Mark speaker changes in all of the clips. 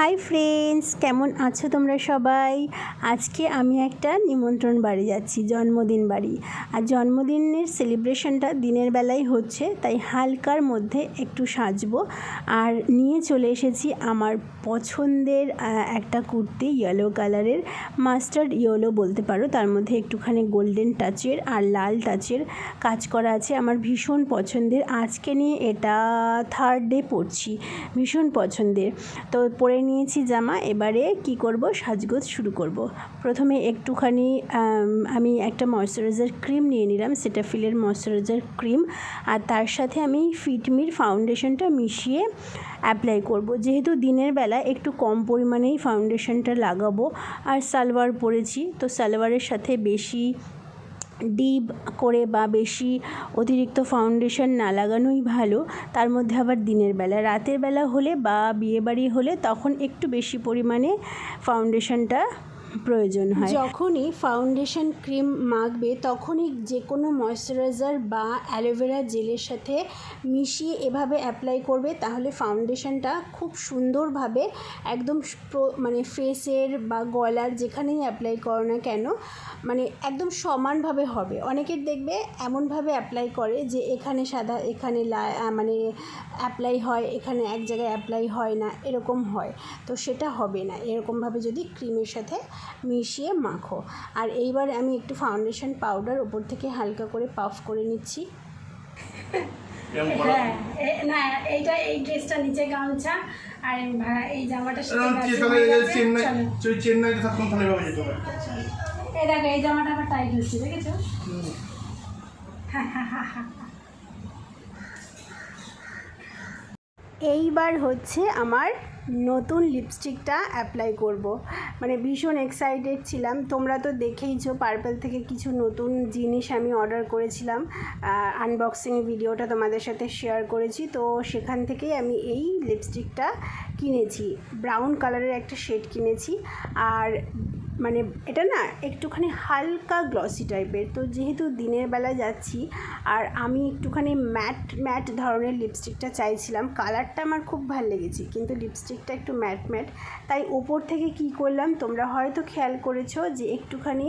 Speaker 1: Hi friends, কেমন আছো তোমরা সবাই? আজকে আমি একটা নিমন্ত্রণ বাড়ি যাচ্ছি, জন্মদিন বাড়ি। আর জন্মদিনের সেলিব্রেশনটা দিনের বেলায় হচ্ছে, তাই হালকার মধ্যে একটু সাজবো। আর নিয়ে চলে এসেছি আমার পছন্দের একটা কুর্তি ইয়েলো কালারের মাস্টার্ড ইয়েলো বলতে পারো। তার মধ্যে একটুখানি গোল্ডেন টাচের আর লাল টাচের কাজ করা আছে আমার ভীষণ পছন্দের। আজকে নিয়ে এটা থার্ড ডে পরছি ভীষণ পছন্দের। তো পরে নিয়েছি জামা, এবারে কি করব? সাজগোজ শুরু করব। প্রথমে একটুখানি, আমি একটা ময়শ্চারাইজার ক্রিম নিয়ে নিলাম সেটা ফিলের ময়শ্চারাইজার ক্রিম আর তার সাথে আমি ফিটমির ফাউন্ডেশনটা মিশিয়ে অ্যাপ্লাই করব। যেহেতু দিনের বেলা একটু কম পরিমাণেই ফাউন্ডেশনটা লাগাবো, আর সালোয়ার পরেছি, তো সালোয়ারের সাথে বেশি ডিপ করে বা বেশি অতিরিক্ত ফাউন্ডেশন না লাগানোই ভালো। তার মধ্যে আবার দিনের বেলা। রাতের বেলা হলে বা বিয়েবাড়ি হলে তখন একটু বেশি পরিমাণে ফাউন্ডেশনটা প্রয়োজন হয়। যখনই ফাউন্ডেশন ক্রিম মাখবে, তখনই যে কোনো ময়শ্চারাইজার বা অ্যালোভেরা জেলের সাথে মিশিয়ে এভাবে অ্যাপ্লাই করবে, তাহলে ফাউন্ডেশনটা খুব সুন্দরভাবে একদম মানে ফেসের বা গলার যেখানেই অ্যাপ্লাই করো না কেন মানে একদম সমানভাবে হবে। অনেকের দেখবে এমনভাবে অ্যাপ্লাই করে যে এখানে সাদা, এখানে মানে অ্যাপ্লাই হয়, এখানে এক জায়গায় অ্যাপ্লাই হয় না, এরকম হয়। তো সেটা হবে না। এরকমভাবে যদি ক্রিমের সাথে মিশিয়ে মাখো। আর এইবার আমি একটু ফাউন্ডেশন পাউডার ওপর থেকে হালকা করে পাফ করে নিচ্ছি।
Speaker 2: হ্যাঁ এ- না এইটা এই ড্রেসটা নিচে গামছা আর এই এই জামাটা হয়ে
Speaker 3: এই চেন্নাইতে তাহলে যেতে।
Speaker 2: এই দেখো এই জামাটা আবার টাইট হচ্ছে দেখেছ?
Speaker 1: এইবার হচ্ছে আমার নতুন লিপস্টিকটা অ্যাপ্লাই করব। মানে ভীষণ এক্সাইটেড ছিলাম। তোমরা তো দেখেইছো পার্পেল থেকে কিছু নতুন জিনিস আমি অর্ডার করেছিলাম। আনবক্সিং ভিডিওটা তোমাদের সাথে শেয়ার করেছি। তো সেখান থেকেই আমি এই লিপস্টিকটা কিনেছি। ব্রাউন কালারের একটা শেড কিনেছি। আর মানে এটা না একটুখানি হালকা গ্লসি টাইপের তো যেহেতু দিনের বেলা যাচ্ছি, আর আমি একটুখানি ম্যাট ম্যাট ধরনের লিপস্টিকটা চাইছিলাম কালারটা আমার খুব ভালো লেগেছে, কিন্তু লিপস্টিকটা একটু ম্যাট ম্যাট তাই ওপর থেকে কি করলাম, তোমরা হয়তো খেয়াল করেছ যে একটুখানি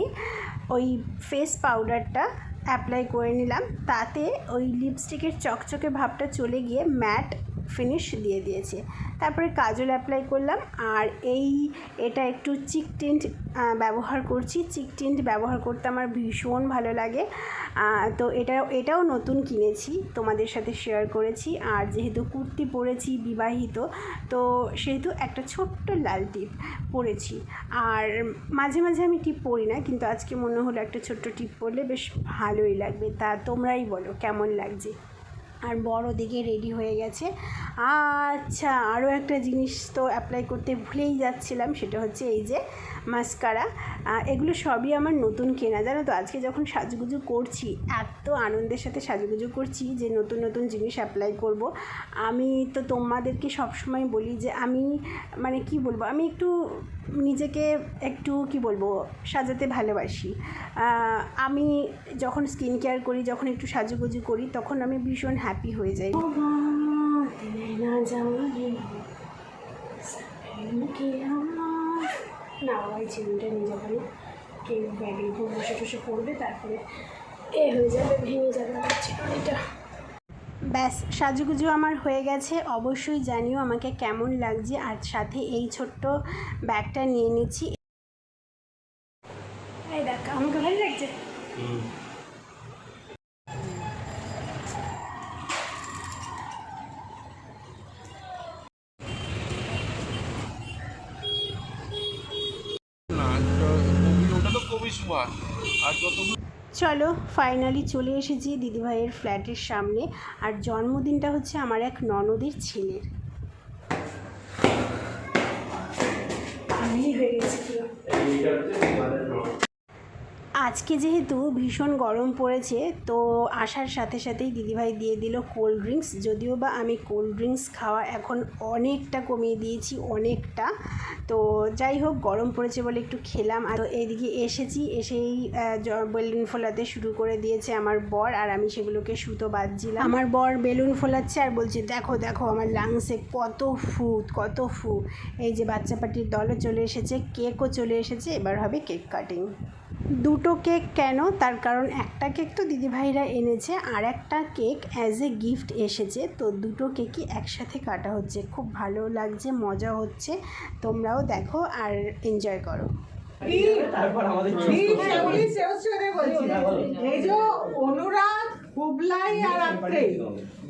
Speaker 1: ওই ফেস পাউডারটা অ্যাপ্লাই করে নিলাম। তাতে ওই লিপস্টিকের চকচকে ভাবটা চলে গিয়ে ম্যাট ফিনিশ দিয়ে দিয়েছে। তারপরে কাজল অ্যাপ্লাই করলাম আর এই এটা একটু চিক টিন্ট ব্যবহার করছি। চিক টিন্ট ব্যবহার করতে আমার ভীষণ ভালো লাগে। তো এটা, এটাও নতুন কিনেছি, তোমাদের সাথে শেয়ার করেছি। আর যেহেতু কুর্তি পরেছি বিবাহিত, তো সেহেতু একটা ছোট্ট লাল টিপ পরেছি। আর মাঝে মাঝে আমি টিপ পরি না, কিন্তু আজকে মনে হলো একটা ছোট্ট টিপ পরলে বেশ ভালোই লাগবে। তা তোমরাই বলো, কেমন লাগছে? আর বড় দিকে রেডি হয়ে গেছে। আচ্ছা আরও একটা জিনিস তো অ্যাপ্লাই করতে ভুলেই যাচ্ছিলাম, সেটা হচ্ছে এই যে মাস্কারা এগুলো সবই আমার নতুন কেনা। জানো তো, আজকে যখন সাজুগুজু করছি, এত আনন্দের সাথে সাজুগুজু করছি যে নতুন নতুন জিনিস অ্যাপ্লাই করব। আমি তো তোমাদেরকে সবসময় বলি যে আমি মানে কি বলব, আমি একটু নিজেকে একটু, কি বলব, সাজাতে ভালোবাসি। আমি যখন স্কিন কেয়ার করি, যখন একটু সাজুগুজু করি, তখন আমি ভীষণ হ্যাপি হয়ে যাই। না নিয়ে কেউ ব্যাগের বসে টসে পড়বে, তারপরে এ হয়ে যাবে, ভেঙে যাবে চিরুনিটা ব্যাস সাজুগুজু আমার হয়ে গেছে। অবশ্যই জানিও আমাকে কেমন লাগছে। আর সাথে এই ছোট্ট ব্যাগটা নিয়ে নিচ্ছি। এই দেখ আমাকে ভালো লাগছে?
Speaker 3: ওটা তো কবি সুভাষ। আর যত
Speaker 1: চলো ফাইনালি চলে এসেছি দিদিভাইয়ের ফ্ল্যাটের সামনে। আর জন্মদিনটা হচ্ছে আমার এক ননদের ছেলের। হয়ে গেছি আজকে যেহেতু ভীষণ গরম পড়েছে, তো আসার সাথে সাথেই দিদিভাই দিয়ে দিল কোল্ড ড্রিঙ্কস যদিও বা আমি কোল্ড ড্রিঙ্কস খাওয়া এখন অনেকটা কমিয়ে দিয়েছি, অনেকটা। তো যাই হোক, গরম পড়েছে বলে একটু খেলাম। আর এইদিকে এসেছি, এসেই বেলুন ফোলাতে শুরু করে দিয়েছে আমার বর, আর আমি সেগুলোকে সুতো বাঁধছিলাম। আমার বর বেলুন ফোলাচ্ছে আর বলছে, দেখো দেখো, আমার লাংসে কত ফু কত ফু এই যে বাচ্চা পাটির দলও চলে এসেছে কেকও চলে এসেছে, এবার হবে কেক কাটিং দুটো কেক কেন? তার কারণ একটা কেক তো দিদিভাইরা এনেছে আর একটা কেক অ্যাজ এ গিফট এসেছে। তো দুটো কেকই একসাথে কাটা হচ্ছে। খুব ভালো লাগছে মজা হচ্ছে। তোমরাও দেখো আর এনজয় করো।
Speaker 4: তারপর আমাদের
Speaker 5: ঠিক সেগুলি শেষ করে বলছি এই যে অনুরাগ হুবলাই আর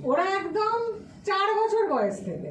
Speaker 5: ওরা একদম চার বছর বয়স থেকে।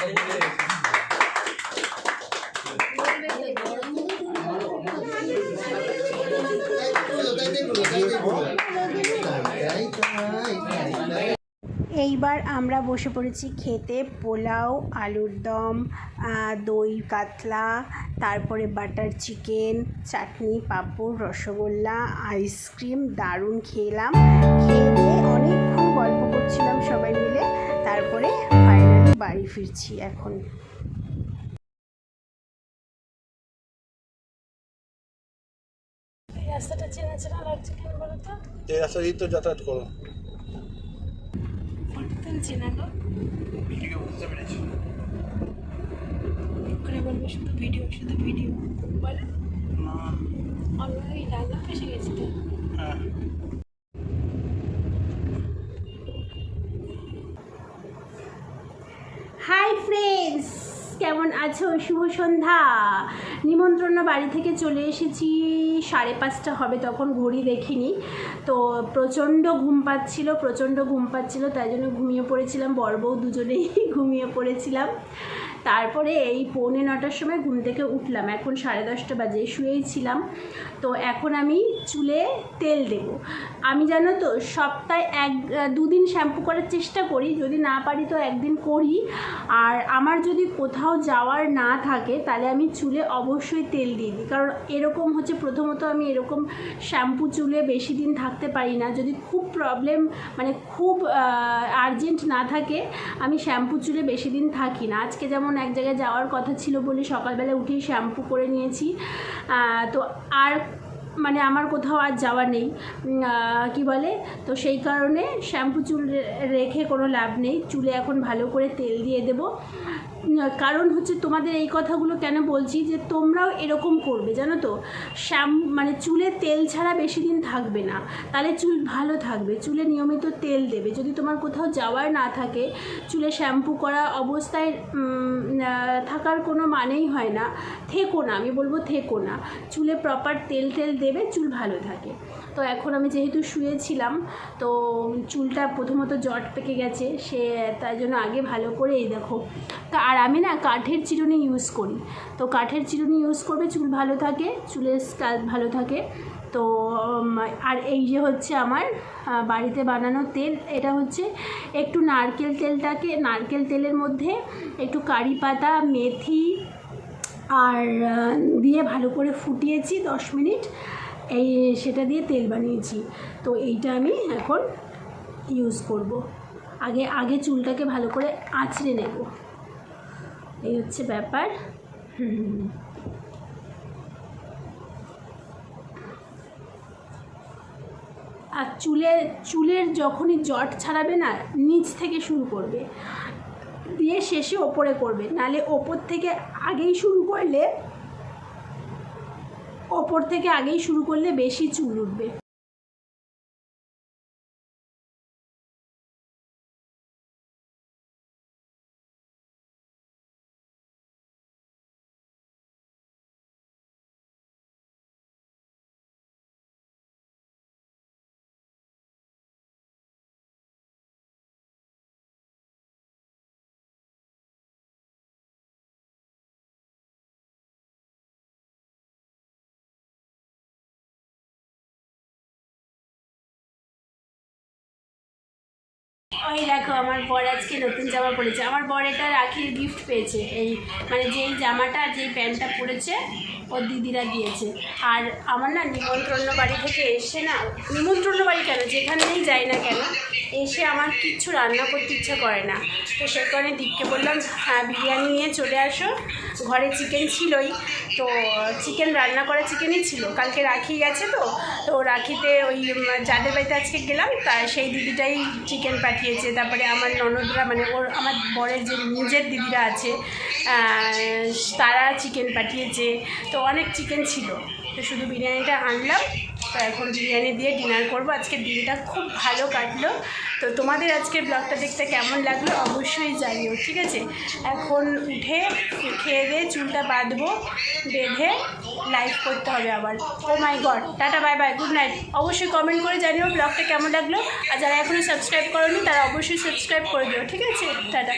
Speaker 1: এইবার আমরা বসে পড়েছি খেতে, পোলাও, আলুর দম দই কাতলা, তারপরে butter chicken, chutney, papad, rasgulla, ice cream, দারুণ খেলাম। খেয়ে দিয়ে অনেকক্ষণ গল্প করছিলাম সবাই মিলে, তারপরে ফাইনালি বাড়ি ফিরছি এখন।
Speaker 2: রাস্তাটা চেনা চেনা লাগছে কেন বলো তো?
Speaker 3: এই রাস্তা দিয়ে তো যাতায়াত করো।
Speaker 2: তুলছি না গো।
Speaker 3: ভিডিও বুঝতে পেরেছি।
Speaker 2: করে বলবে শুধু ভিডিও শুধু ভিডিও। বলে।
Speaker 3: না।
Speaker 2: এই রান্না এসে গেছি তো?
Speaker 3: হ্যাঁ
Speaker 1: হাই ফ্রেন্ডস কেমন আছো? শুভ সন্ধ্যা। নিমন্ত্রণ বাড়ি থেকে চলে এসেছি। সাড়ে পাঁচটা হবে তখন, ঘড়ি দেখিনি। তো প্রচণ্ড ঘুম পাচ্ছিল, প্রচণ্ড ঘুম পাচ্ছিল, তাই জন্য ঘুমিয়ে পড়েছিলাম। বর বউ দুজনেই ঘুমিয়ে পড়েছিলাম। তারপরে এই পৌনে নটার সময় ঘুম থেকে উঠলাম। এখন সাড়ে দশটা বাজে, শুয়েই ছিলাম। তো এখন আমি চুলে তেল দেব। আমি জানো তো, সপ্তাহে এক, দুদিন শ্যাম্পু করার চেষ্টা করি। যদি না পারি তো একদিন করি। আর আমার যদি কোথাও যাওয়ার না থাকে, তাহলে আমি চুলে অবশ্যই তেল দিয়ে দিই। কারণ এরকম হচ্ছে, প্রথমত আমি এরকম শ্যাম্পু চুলে বেশি দিন থাকতে পারি না। যদি খুব প্রবলেম মানে খুব আর্জেন্ট না থাকে, আমি শ্যাম্পু চুলে বেশি দিন থাকি না। আজকে যেমন এক জায়গায় যাওয়ার কথা ছিল বলে সকালবেলা উঠেই শ্যাম্পু করে নিয়েছি। তো আর মানে আমার কোথাও আর যাওয়া নেই। কি বলে? তো সেই কারণে শ্যাম্পু চুল রেখে কোনো লাভ নেই। চুলে এখন ভালো করে তেল দিয়ে দেবো। কারণ হচ্ছে তোমাদের এই কথাগুলো কেন বলছি যে তোমরাও এরকম করবে, জানো তো? শ্যাম মানে চুলে তেল ছাড়া বেশি দিন থাকবে না। তাহলে চুল ভালো থাকবে, চুলে নিয়মিত তেল দেবে। যদি তোমার কোথাও যাওয়ার না থাকে, চুলে শ্যাম্পু করা অবস্থায় থাকার কোনো মানেই হয় না। থেকো না, আমি বলব থেকো না। চুলে প্রপার তেল টেল দেবে, চুল ভালো থাকে। তো এখন আমি যেহেতু শুয়েছিলাম, তো চুলটা প্রথমত জট পেকে গেছে, সে তাই জন্য আগে ভালো করে এই দেখো। তা আর আমি না কাঠের চিরুনি ইউজ করি। তো কাঠের চিরুনি ইউজ করবে, চুল ভালো থাকে, চুলের স্কাল্প ভালো থাকে। তো আর এই যে হচ্ছে আমার বাড়িতে বানানো তেল, এটা হচ্ছে একটু নারকেল তেলটাকে, নারকেল তেলের মধ্যে একটু কারি পাতা, মেথি আর দিয়ে ভালো করে ফুটিয়েছি দশ মিনিট। এই সেটা দিয়ে তেল বানিয়েছি। তো এইটা আমি এখন ইউজ করব। আগে আগে চুলটাকে ভালো করে আঁচড়ে নেব। এই হচ্ছে ব্যাপার। আর চুলের চুলের যখনই জট ছাড়াবে না, নিচ থেকে শুরু করবে। দিয়ে শেষে ওপরে করবে। নালে ওপর থেকে আগেই শুরু করলে, ওপর থেকে আগেই শুরু করলে বেশি চুল উঠবে। ওই দেখো, আমার বর আজকে নতুন জামা পরেছে। আমার বর এটা রাখির গিফট পেয়েছে। এই মানে যেই জামাটা যেই প্যান্টটা পরেছে ওর দিদিরা দিয়েছে। আর আমার না নিমন্ত্রণ বাড়ি থেকে এসে না, নিমন্ত্রণ বাড়ি কেন, যেখানেই যাই না কেন, এসে আমার কিচ্ছু রান্না করতে ইচ্ছা করে না। তো সে কারণে দীপকে বললাম হ্যাঁ বিরিয়ানি নিয়ে চলে আসো। ঘরে চিকেন ছিলই। তো চিকেন রান্না করা চিকেনই ছিল। কালকে রাখি গেছে তো তো রাখিতে ওই যাদের বাড়িতে আজকে গেলাম, তা সেই দিদিটাই চিকেন পাঠিয়েছে। তারপরে আমার ননদরা মানে ওর, আমার বরের যে নিজের দিদিরা আছে তারা চিকেন পাঠিয়েছে। তো অনেক চিকেন ছিল। তো শুধু বিরিয়ানিটা আনলাম তো এখন বিরিয়ানি দিয়ে ডিনার করব। আজকে দিনটা খুব ভালো কাটলো। তো তোমাদের আজকের ব্লগটা দেখতে কেমন লাগল অবশ্যই জানিও, ঠিক আছে? এখন উঠে খেয়ে দিয়ে চুলটা বাঁধবো, বেঁধে লাইভ করতে হবে আবার। ও my god tata bye bye good night অবশ্যই কমেন্ট করে জানিও ব্লগটা কেমন লাগল। আর যারা এখনও সাবস্ক্রাইব করোনি, তারা অবশ্যই সাবস্ক্রাইব করে দিও, ঠিক আছে? টাটা।